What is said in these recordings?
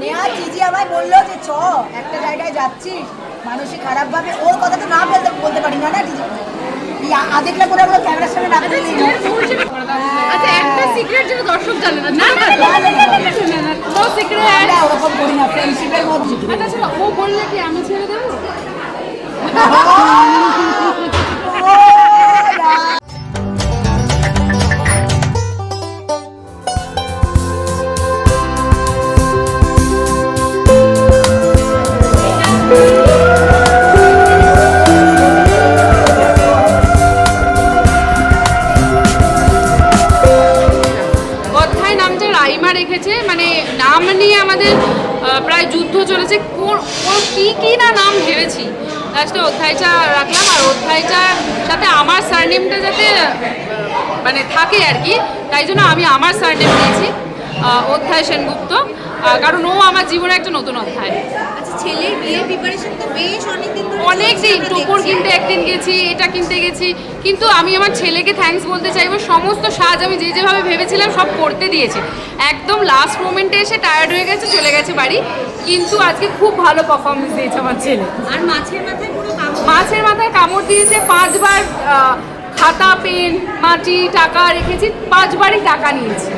নেহা জিজি আমায় বলল যে চ একটা জায়গায় যাচ্ছিস মানুষই খারাপ ভাবে ওর কথা তো না বলতে বলতে পারি না না জিজি এই করে আমরা ক্যামেরার সামনে না বললেই আচ্ছা একটা সিক্রেট যেটা দর্শক জানে না না না, না, না, না, না। নো সিক্রেট ওরকম করি না ফ্রেন্ডশিপের মধ্যে আচ্ছা আচ্ছা, ও বললে কি আমি ছেড়ে দেবো রাইমা রেখেছে। মানে নাম নিয়ে আমাদের প্রায় যুদ্ধ চলেছে। কি কি না নাম ভেবেছি। লাস্টে অধ্যায়টা রাখলাম, আর অধ্যায়টার সাথে আমার সারনেমটা যাতে মানে থাকে আর কি, তাই জন্য আমি আমার সারনেম দিয়েছি অধ্যায় সেনগুপ্ত। কারণ ও আমার জীবনে একটা নতুন অধ্যায়। আচ্ছা ছেলের বিয়ের প্রিপারেশন তো বেশ অনেকদিন ধরে অনেক দিন আমরা টোপর কিনতে একদিন গেছি এটা কিনতে গেছি কিন্তু আমি আমার ছেলেকে থ্যাঙ্কস বলতে চাইব সমস্ত সাজ আমি যে যেভাবে ভেবেছিলাম সব করতে দিয়েছে। একদম লাস্ট মোমেন্টে এসে টায়ার্ড হয়ে গেছে চলে গেছে বাড়ি কিন্তু আজকে খুব ভালো পারফরমেন্স দিয়েছে আমার ছেলে। আর মাছের মাথায় পুরো মাছের মাথায় কামড় দিয়েছে পাঁচবার খাতা পেন মাটি টাকা রেখেছি পাঁচবারই টাকা নিয়েছি।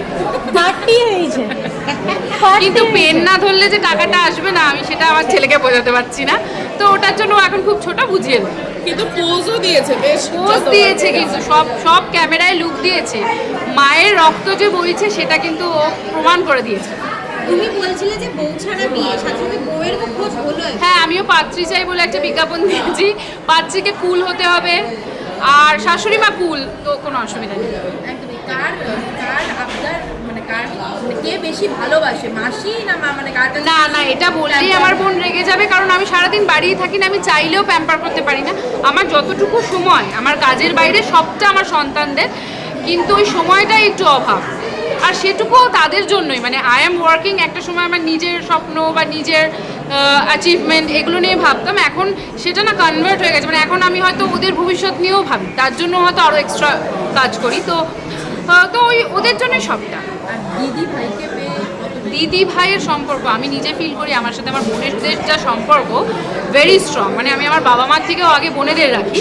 থার্টি হয়েছে কিন্তু পেন না ধরলে যে টাকাটা আসবে না আমি সেটা আমার ছেলেকে বোঝাতে পারছি না। তো ওটার জন্য এখন খুব ছোট বুঝিয়ে দেবো কিন্তু পোজও দিয়েছে বেশ পোজ দিয়েছে কিন্তু সব সব ক্যামেরায় লুক দিয়েছে। মায়ের রক্ত যে বইছে সেটা কিন্তু ও প্রমাণ করে দিয়েছে। তুমি বলছিলে যে বউ ছাড়া বিয়ে সাথে সাথে বউয়ের খোঁজ হলো। হ্যাঁ আমিও পাত্রী চাই বলে একটা বিজ্ঞাপন দিয়েছি। পাত্রীকে কুল হতে হবে। আর শাশুড়ি মা কুল তো কোনো অসুবিধা নেই। একদমই। কার কার আপনার মানে কার মানে কে বেশি ভালোবাসে মাসি না মা মানে কার না না এটা বললেই আমার বোন রেগে যাবে কারণ আমি সারাদিন বাড়িয়ে থাকি না আমি চাইলেও প্যাম্পার করতে পারি না। আমার যতটুকু সময় আমার কাজের বাইরে সবটা আমার সন্তানদের কিন্তু ওই সময়টাই একটু অভাব। আর সেটুকুও তাদের জন্যই মানে আই এম ওয়ার্কিং একটা সময় আমার নিজের স্বপ্ন বা নিজের অ্যাচিভমেন্ট এগুলো নিয়ে ভাবতাম। এখন সেটা না কনভার্ট হয়ে গেছে। মানে এখন আমি হয়তো ওদের ভবিষ্যৎ নিয়েও ভাবি। তার জন্য হয়তো আরও এক্সট্রা কাজ করি। তো তো ওই ওদের জন্যই সবটা। আর দিদি ভাইকে দিদি ভাইয়ের সম্পর্ক আমি নিজে ফিল করি আমার সাথে আমার বোনেদের যা সম্পর্ক ভেরি স্ট্রং মানে আমি আমার বাবা মার থেকেও আগে বোনেদের রাখি।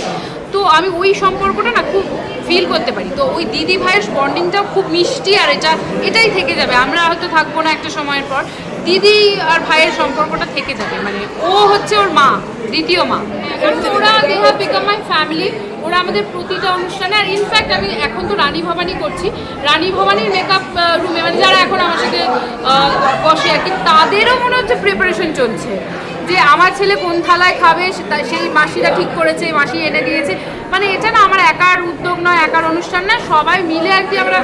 তো আমি ওই সম্পর্কটা না খুব ফিল করতে পারি। তো ওই দিদি ভাইয়ের বন্ডিংটাও খুব মিষ্টি আর এটা এটাই থেকে যাবে। আমরা হয়তো থাকব না একটা সময়ের পর। দিদি আর ভাইয়ের সম্পর্কটা থেকে যাবে মানে ও হচ্ছে ওর মা, দ্বিতীয় মা। ওরা they have become my family ওরা আমাদের প্রতিটা অনুষ্ঠানে, আর ইনফ্যাক্ট আমি এখন তো রানী ভবানী করছি। রানী ভবানীর মেকআপ রুমে মানে যারা এখন আমার সাথে বসে আর কি, তাদেরও মনে হচ্ছে প্রিপারেশন চলছে। যে আমার ছেলে কোন থালায় খাবে সেই মাসিরা ঠিক করেছে মাসি এনে দিয়েছে। মানে এটা না আমার একার উদ্যোগ নয় একার অনুষ্ঠান না সবাই মিলে আর কি আমরা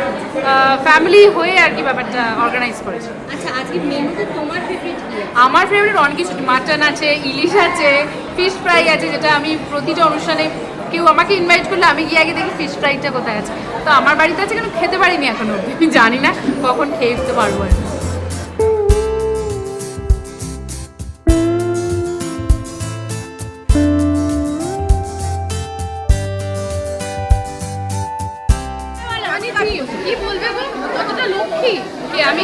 ফ্যামিলি হয়ে আর কি ব্যাপারটা অর্গানাইজ করেছি। আচ্ছা আজকে মেনুতে তোমার ফেভারিট আমার ফেভারিট অনেক কিছু মাটন আছে ইলিশ আছে ফিশ ফ্রাই আছে যেটা আমি প্রতিটা অনুষ্ঠানে কেউ আমাকে ইনভাইট করলে আমি গিয়ে আগে দেখি ফিশ ফ্রাইটা কোথায় আছে। তো আমার বাড়িতে আছে কেন খেতে পারিনি এখনও আমি জানি না কখন খেয়ে উঠতে পারব আর কি। কি বলবে গো? কতটা লক্ষ্মী? কে আমি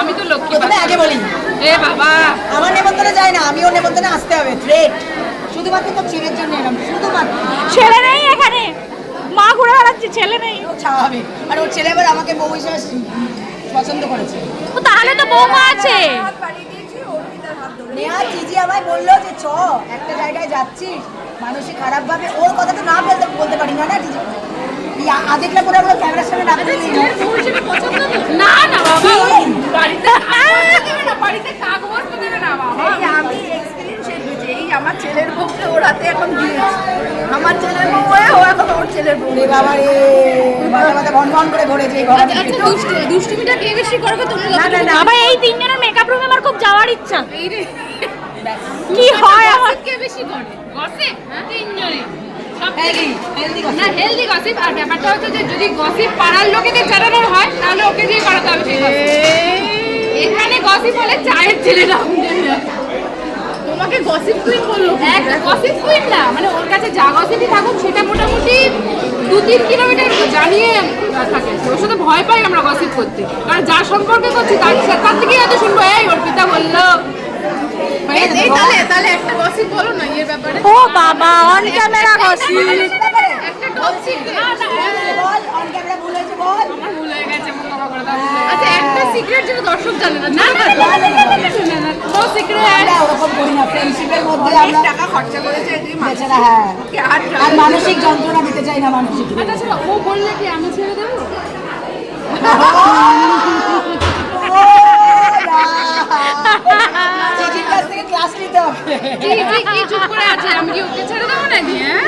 আমি তো লক্ষ্মী প্রথমে আগে বলি। এ বাবা। আমার নেমন্তন্ন যায় না আমিও নেমন্তন্নে আসতে হবে। থ্রেট শুধুমাত্র তোর ছেলের জন্য এরকম শুধুমাত্র। ছেলে নেই এখানে। মা ঘুরে বেড়াচ্ছে ছেলে নেই। স্বাভাবিক। আর ওর ছেলে এবার আমাকে বউ হিসেবে পছন্দ করেছে। ও তাহলে তো বৌমা আছে। নেহা জিজি আমায় বলল যে চ একটা জায়গায় যাচ্ছিস। মানুষই খারাপ ভাবে ওর কথা তো না বলতে বলতে পারি না না জিজি? এই করে আমরা ক্যামেরার সামনে না না। না না বাবা। কি? বাড়িতে কাগজ দেবে না বাড়িতে কাগজ দেবে না বাবা। আমি এক্সপিরিয়েন্স বুঝি এই আমার ছেলের বউকে ওর হাতে এখন দিয়েছি। আমার ছেলের বউ হয়ে ও এখন ওর ছেলের বউ। রে বাবা রে মাথা মাথা ভন ভন করে এই আচ্ছা দুষ্টুমিটা কে বেশি করবে তোমরা না না না। আবার এই তিনজনের মেকআপ রুমে আমার খুব যাওয়ার ইচ্ছা। এই রে। কি হয় আমার? কে বেশি করে? গসিপ তিনজনে। না হেলদি গসিপ আর ব্যাপারটা হচ্ছে যে যদি গসিপ পাড়ার লোকেদের জানানোর হয় তাহলে ওকে দিয়ে করাতে হবে এখানে গসিপ হলে চায়ের ছেলেটা তোমাকে গসিপ কুইন বলল। এক গসিপ কুইন না মানে ওর কাছে যা গসিপই থাকুক সেটা মোটামুটি দু তিন কিলোমিটার জানিয়ে থাকে। ওর সাথে ভয় পাই আমরা গসিপ করতে। কারণ যার সম্পর্কে করছি তার তার থেকেই হয়তো শুনব এই ওর পিতা বলল বলো না এর ব্যাপারে ও বাবা অন ক্যামেরা হয়ে আচ্ছা হ্যাঁ মানসিক যন্ত্রণা দিতে চাই না মানসিক আচ্ছা ও বললে কি আমি ছেড়ে দেবো থেকে ক্লাস নিতে হবে। কি কি কি চুপ করে আছে আমি কি ওকে ছেড়ে দেবো নাকি হ্যাঁ?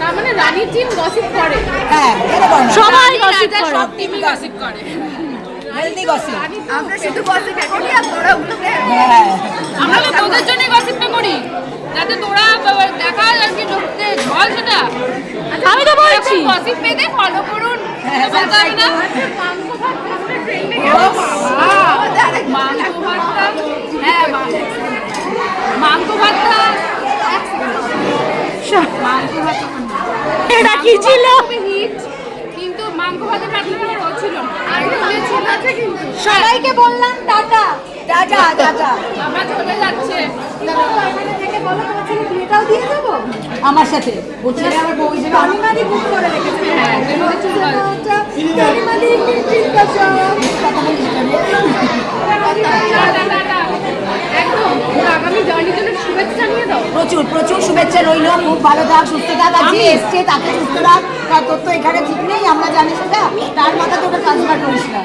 তার মানে রানী টিম গসিপ করে। হ্যাঁ সবাই গসিপ করে। সব টিমই গসিপ করে। হেলদি গসিপ আমরা শুধু গসিপ করি আর তোরা ওগুলোকে হ্যাঁ আমরা তো তোদের জন্যই গসিপটা করি যাতে তোরা দেখা আর কি ঢুকতে জল সেটা। আমি তো বলছি। গসিপ পেতে ফলো করুন। হ্যাঁ, বলতে হবে না ও বাবা, মাংস ভাতটা হ্যাঁ মা- মাংস ভাতটা মাংস ভাত তখন না। এটা কি ছিল? কিন্তু মাংস ভাতে পাতলা আমার ও ছিল। আর ওদের ছিল আছে কিন্তু। সবাইকে বললাম টাটা। Tata tata. বাবা চলে যাচ্ছে। আমার সাথে। ছেলে আমার বউ হিসেবে আমি মাদি বুক করে রেখেছি। হ্যাঁ এমনি চলে যাচ্ছে। Tata, tata. একদম ওর আগামী জার্নির জন্য শুভেচ্ছা জানিয়ে দাও প্রচুর প্রচুর শুভেচ্ছা রইল খুব ভালো থাক সুস্থ থাক আর যে এসছে তাকে সুস্থ রাখ তার তোর তো এখানে ঠিক নেই আমরা জানি সেটা তার মাথা তোকে ট্রান্সফার করিস না।